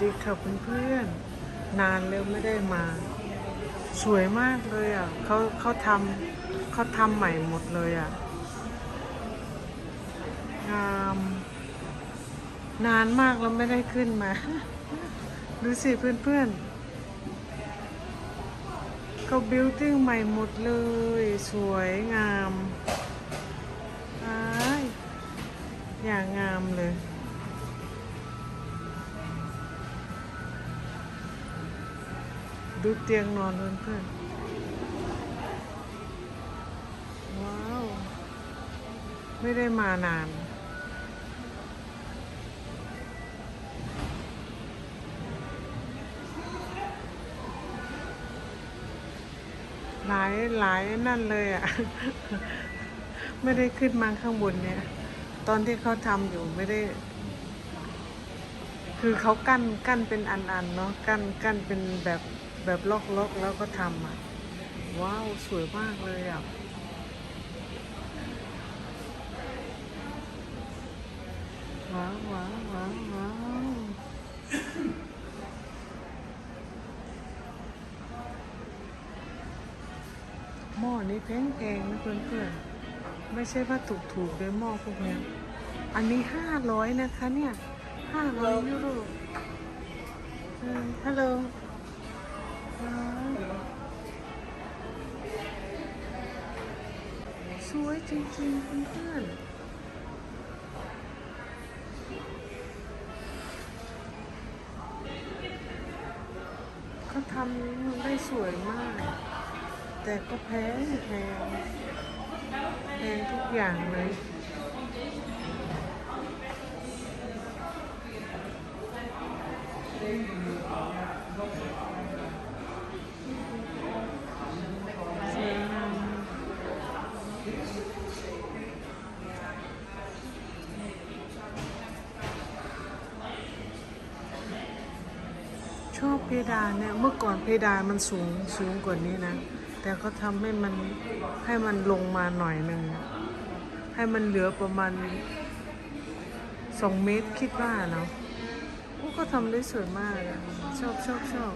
ดีค่ะเพื่อนๆนานแล้วไม่ได้มา สวยมากเลยอะเขาเขาทำเขาทำใหม่หมดเลยอะงามนานมากแล้วไม่ได้ขึ้นมา ดูสิเพื่อนๆเขาบิวติ้งใหม่หมดเลย สวยงาม ดูเตียงนอนเพื่อนๆว้าว ไม่ได้มานาน หลายหลายนั่นเลยอะ ไม่ได้ขึ้นมาข้างบนเนี่ย ตอนที่เขาทำอยู่ไม่ได้คือเขากั้นกั้นเป็นอันๆเนาะกั้นกั้นเป็นแบบ แบบล็อกๆแล้วก็ทำอะ ว้าว สวยมากเลยอะ ว้าวว้าวว้าวว้าวหม้อนี้แพงแพงๆนะเพื่อนๆ ไม่ใช่ว่าถูกๆเลยหม้อพวกนี้อันนี้ห้าร้อยนะคะเนี่ยห้าร้อยยูโรฮัลโหล สวยจริงๆเพื่อนๆเขาทำได้สวยมาก แต่ก็แพงแพงแพงทุกอย่างเลย อบเพดานเนี่ยเมื่อก่อนเพดานมันสูงสูงกว่านี้นะ แต่เขาทำให้มันให้มันลงมาหน่อยหนึ่งให้มันเหลือประมาณสองเมตรคิดว่าเนาะพวกก็ทำได้สวยมากอะชอบชอบชอบ